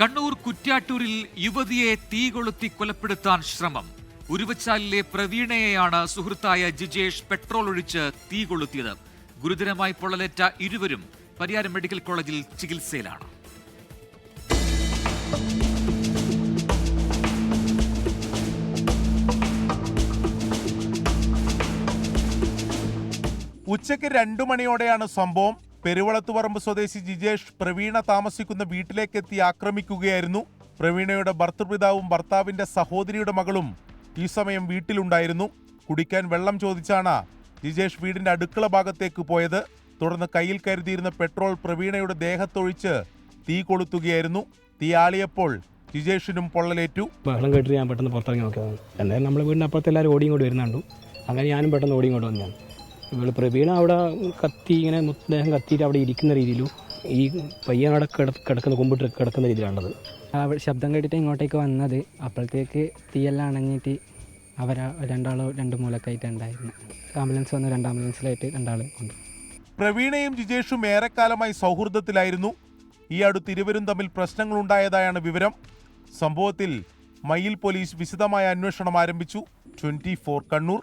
കണ്ണൂർ കുറ്റ്യാട്ടൂരിൽ യുവതിയെ തീ കൊളുത്തി കൊലപ്പെടുത്താൻ ശ്രമം. ഉരുവച്ചാലിലെ പ്രവീണയെയാണ് സുഹൃത്തായ ജിജേഷ് പെട്രോൾ ഒഴിച്ച് തീ കൊളുത്തിയത്. ഗുരുതരമായി പൊള്ളലേറ്റ ഇരുവരും പരിയാരം മെഡിക്കൽ കോളേജിൽ ചികിത്സയിലാണ്. ഉച്ചയ്ക്ക് രണ്ടു മണിയോടെയാണ് സംഭവം. പെരുവളത്തുപറമ്പ് സ്വദേശി ജിജേഷ് പ്രവീണ താമസിക്കുന്ന വീട്ടിലേക്കെത്തി ആക്രമിക്കുകയായിരുന്നു. പ്രവീണയുടെ ഭർത്തൃപിതാവും ഭർത്താവിന്റെ സഹോദരിയുടെ മകളും ഈ സമയം വീട്ടിലുണ്ടായിരുന്നു. കുടിക്കാൻ വെള്ളം ചോദിച്ചാണ് ജിജേഷ് വീടിന്റെ അടുക്കള ഭാഗത്തേക്ക് പോയത്. തുടർന്ന് കയ്യിൽ കരുതിയിരുന്ന പെട്രോൾ പ്രവീണയുടെ ദേഹത്തൊഴിച്ച് തീ കൊളുത്തുകയായിരുന്നു. തീ ആളിയപ്പോൾ ജിജേഷിനും പൊള്ളലേറ്റു. ബഹളം കേട്ടിട്ട് ഞാൻ പെട്ടെന്ന് പുറത്തിറങ്ങി നോക്കിയതാണ്. എന്തായാലും നമ്മുടെ വീടിന്റെ അപ്പുറത്ത് എല്ലാവരും ഓടി ഇങ്ങോട്ട് വരുന്നുണ്ടു. അങ്ങനെ ഞാനും പെട്ടെന്ന് ഓടിയും കൊണ്ട് വന്നതാണ്. ഇവൾ പ്രവീണ അവിടെ കത്തി ഇങ്ങനെ മൃതദേഹം കത്തിയിട്ട് അവിടെ ഇരിക്കുന്ന രീതിയിലും ഈ പയ്യൻ അവിടെ കിട കിടക്കുന്ന കുമ്പിട്ട് കിടക്കുന്ന രീതിയിലാണത് ആ ശബ്ദം കേട്ടിട്ട് ഇങ്ങോട്ടേക്ക് വന്നത്. അപ്പോഴത്തേക്ക് തീയെല്ലാം അണഞ്ഞിട്ട് അവരാ രണ്ടാളോ രണ്ട് മൂലക്കായിട്ട് ഉണ്ടായിരുന്നു ആംബുലൻസ് വന്ന് രണ്ട് ആംബുലൻസിലായിട്ട് രണ്ടാൾ കൊണ്ട്. പ്രവീണയും ജിജേഷും ഏറെക്കാലമായി സൗഹൃദത്തിലായിരുന്നു. ഈ അടുത്ത് ഇരുവരും തമ്മിൽ പ്രശ്നങ്ങളുണ്ടായതായാണ് വിവരം. സംഭവത്തിൽ മയിൽ പോലീസ് വിശദമായ അന്വേഷണം ആരംഭിച്ചു. ട്വന്റി കണ്ണൂർ.